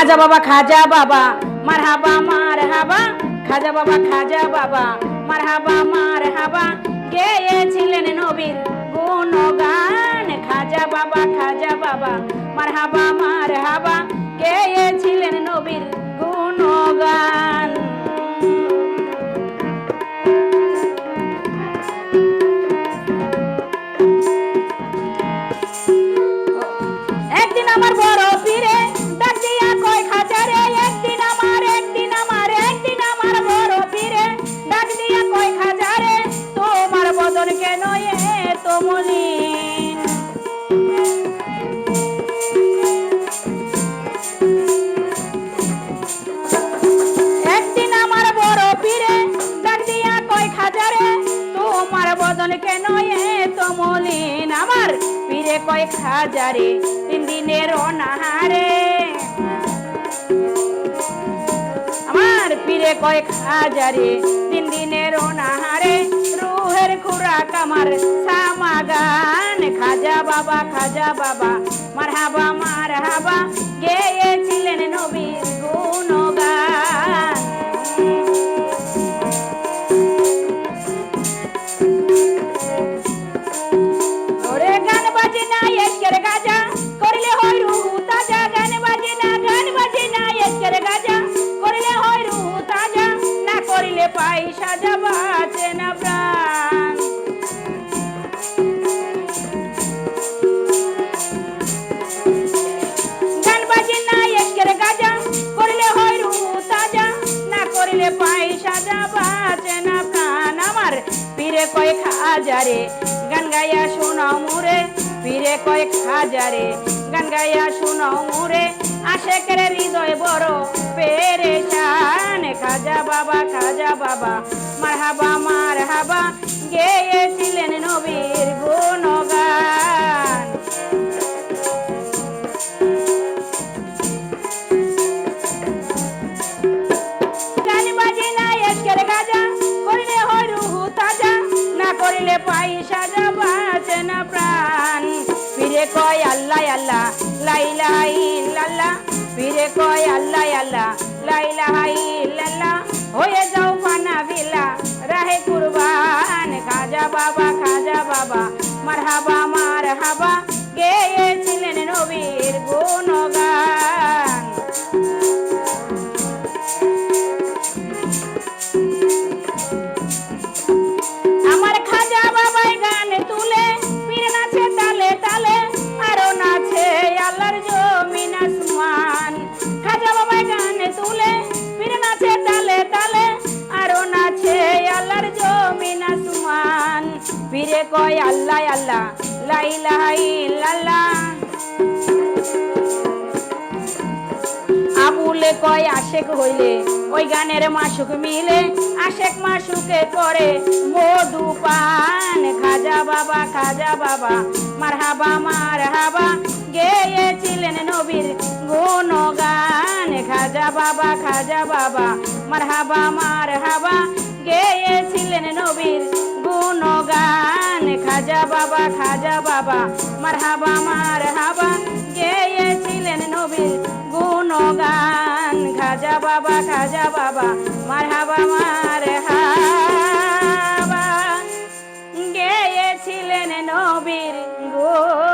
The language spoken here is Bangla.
খাজা বাবা খাজা বাবা মার হাবা মার হাবা খাজা বাবা খাজা বাবা মার হাবা মার হাবা গেয়েছিলেন নবীর গুণগান। খাজা বাবা খাজা বাবা মার হাবা মার হাবা গেয়েছিলেন নবীর গুণগান। একদিন আমার বড় বদন কেন এ মলিন আমার পীরে কয় খাজারে তিন দিনের অনাহারে। আমার পীরে কয় খাজারে তিন দিনের অনাহারে। রুহের খুরাক আমার সামাগান। খাজা বাবা খাজা বাবা মার হাবা মার পাই সাজা না প্রাণ। গান বাজে না একের গাজা, করলে হয় রুহু তাজা। না না প্রাণ। আমার পীরে কয়েক হাজারে গান গাইয়া শোনাও মুরে, পীরে কয়েক হাজারে গান গাইয়া শোনাও মুরে। আশেকের হৃদয় বড় পেরেশান খাজা বাবা খাজা বাবা মার হাবা মার হাবা গেয়েছিলেন নবীর গুণগান। না করিলে পাই সাজা বাঁচে না প্রাণ। ফিরে কয় আল্লাহ আল্লাহ লাইলা ইল্লাল্লাহ ফিরে কয় আল্লাহ আল্লাহ লাইলা হয়ে পীরে কয় আল্লাহ আল্লাহ। লাইলাহা ইল্লাল্লাহ। আবুলে কয়, আশেক হইলে ওই গানের মাসুক মিলে, আশেক মাসুকে করে মধু পান। খাজা বাবা খাজা বাবা মার হাবা মার হাবা গেয়েছিলেন নবীর গুণগান। খাজা বাবা খাজা বাবা মার হাবা মার হাবা গেয়েছিলেন নবীর খাজা বাবা খাজা বাবা, মারহাবা মারহাবা গেয়েছিলেন নবীর গুণগান। খাজা বাবা খাজা বাবা, মারহাবা মারহাবা গেয়েছিলেন নবীর গো